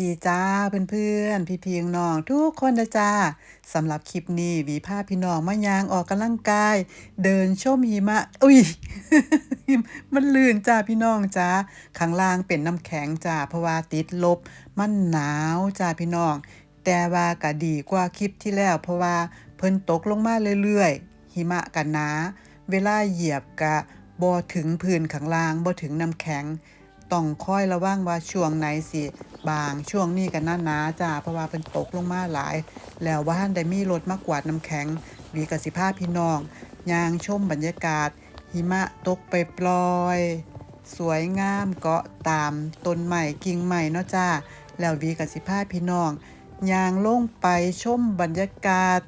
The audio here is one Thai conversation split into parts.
ดีจ้าเพื่อนๆ พี่ๆน้องทุกคนนะจ้าสำหรับคลิปนี้วีพาพพี่น้องมายางออกกำลังกาย เดินชมหิมะ อุ้ย มันลื่นจ้าพี่น้องจ้าข้างล่างเป็นน้ำแข็งจ้าเพราะว่าติดลบ มันหนาวจ้าพี่น้อง แต่ว่าก็ดีกว่าคลิปที่แล้ว เพราะว่าเพิ่นตกลงมาเรื่อยๆหิมะกันหนา เวลาเหยียบกะบ่ถึงพื้นข้างล่างบ่ถึงน้ำแข็ง ต้องคอยระวังว่าช่วงไหนสิบางช่วงนี้กันหนาๆจ้าเพราะว่าเป็นตกลงมาหลาย แล้วว่าท่านได้มีรถมากวาดน้ำแข็งวีกสิภาพี่น้องยางชมบรรยากาศ หิมะตกไปปลอย สวยงามเกาะตามต้นใหม่กิ่งใหม่เนาะจ้าแล้ววีกสิภาพี่น้องยางลงไปชมบรรยากาศ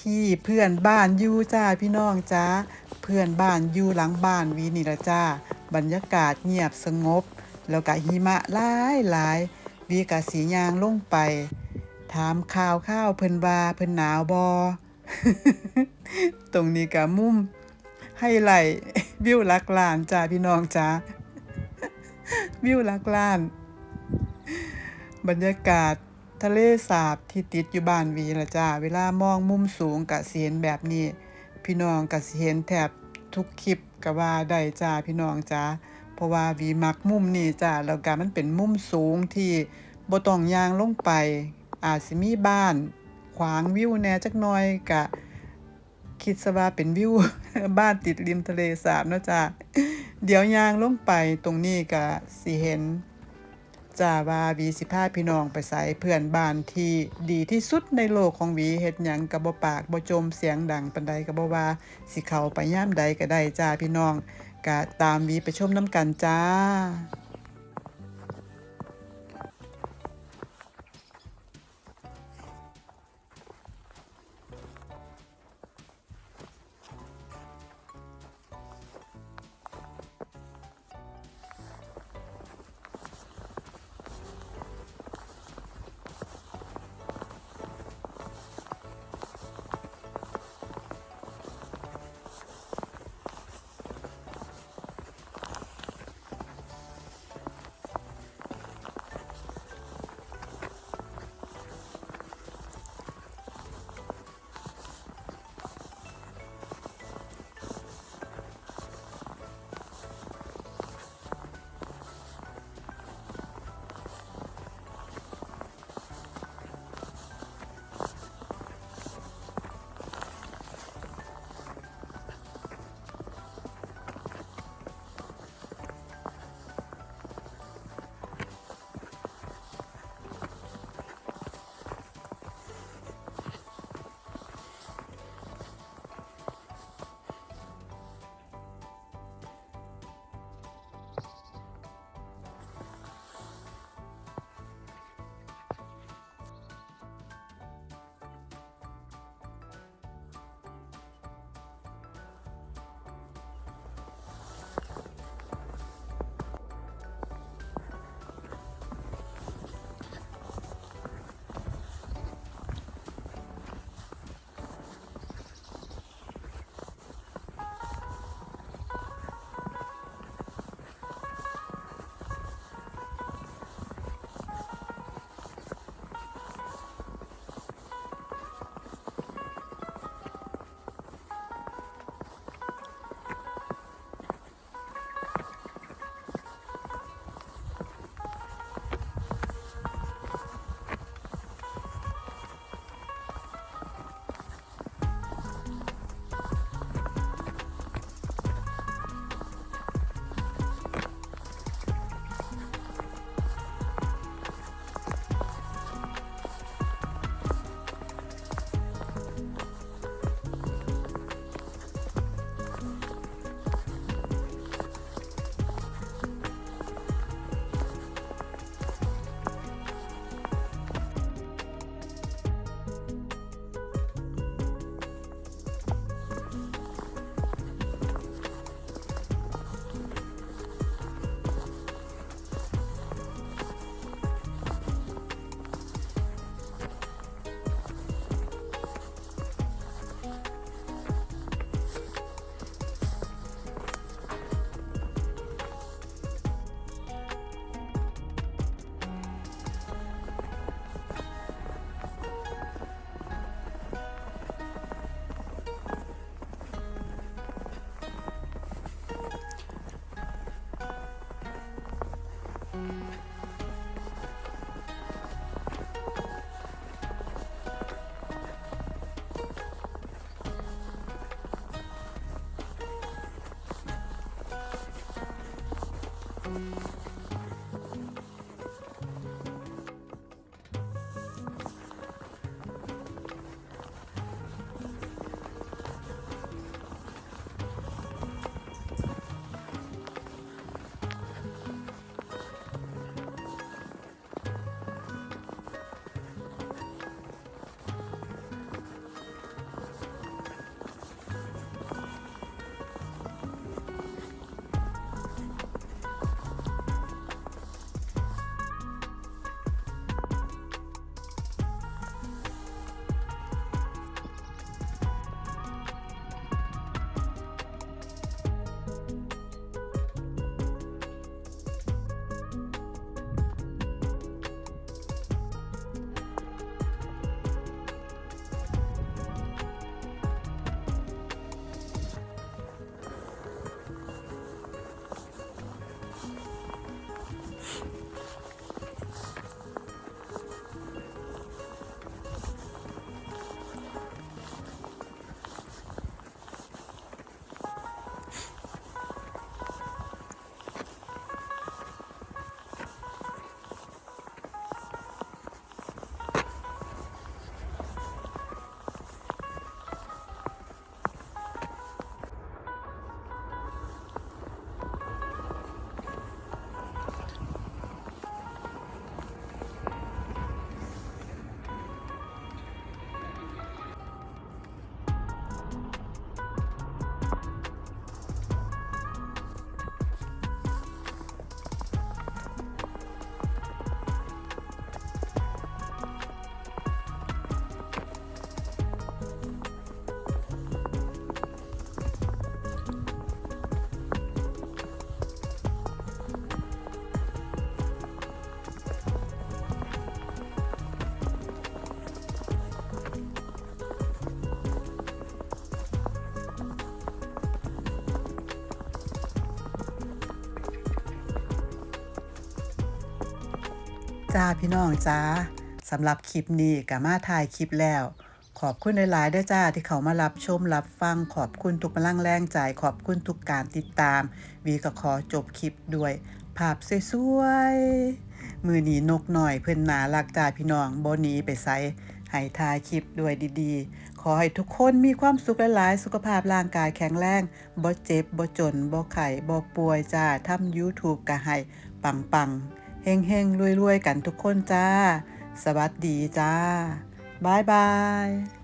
ที่เพื่อนบ้านอยู่จ้าพี่น้องจ้าเพื่อนบ้านอยู่หลังบ้านวีนี่ละจ้า บรรยากาศเงียบสงบ แล้วก็หิมะหลายหลายวีกะสียางลงไป ถามข่าวข้าวเพิ่นว่าเพิ่นหนาวบอตรงนี้กะมุมให้ไหลวิวลักลานจ้าพี่น้องจ้าวิวลักลาน บรรยากาศทะเลสาบที่ติดอยู่บ้านวีละจ้า เวลามองมุมสูงกะสิเห็นแบบนี้ พี่น้องกะสิเห็นแถบทุกคลิป ก็ว่าได้จ้าพี่น้องจ้าเพราะว่าวีมักมุมนี่จ้าแล้วก็มันเป็นมุมสูงที่บ่ต้องยางลงไป อาจสิมีบ้าน ขวางวิวแน่จักหน่อยกะคิดซะว่าเป็นวิวบ้านติดริมทะเลสาบเนาะจ้าเดี๋ยวยางลงไปตรงนี้กะสิเห็น จาว่าวีสิพาพี่น้องไปใส่เพื่อนบ้านที่ดีที่สุดในโลกของวีเฮ็ดหยังกระบปากบ่จมเสียงดังปันใดกระบว่าสิเขาไปยามใดก็ได้จ้าพี่น้องกะตามวีไปชมน้ำกันจ้า จ้าพี่น้องจ้าสำหรับคลิปนี้ก็มาถ่ายคลิปแล้ว ขอบคุณหลาย ๆ ด้วยจ้าที่เขามารับชมรับฟังขอบคุณทุกพลังแรงใจขอบคุณทุกการติดตาม วีก็ขอจบคลิปด้วย ภาพสวยๆมือหนีนกหน่อยเพื่อนหนารักจ้าพี่น้องบหนีไปไสให้ถ่ายคลิปด้วยดีๆ ขอให้ทุกคนมีความสุขหลายๆ สุขภาพร่างกายแข็งแรงบ่เจ็บบ่จนบ่ไข้บ่ป่วยจ้าทำ YouTube ก็ให้ปังๆ เฮงเฮงรวยรวยๆกันทุกคนจ้า สวัสดีจ้า บายบาย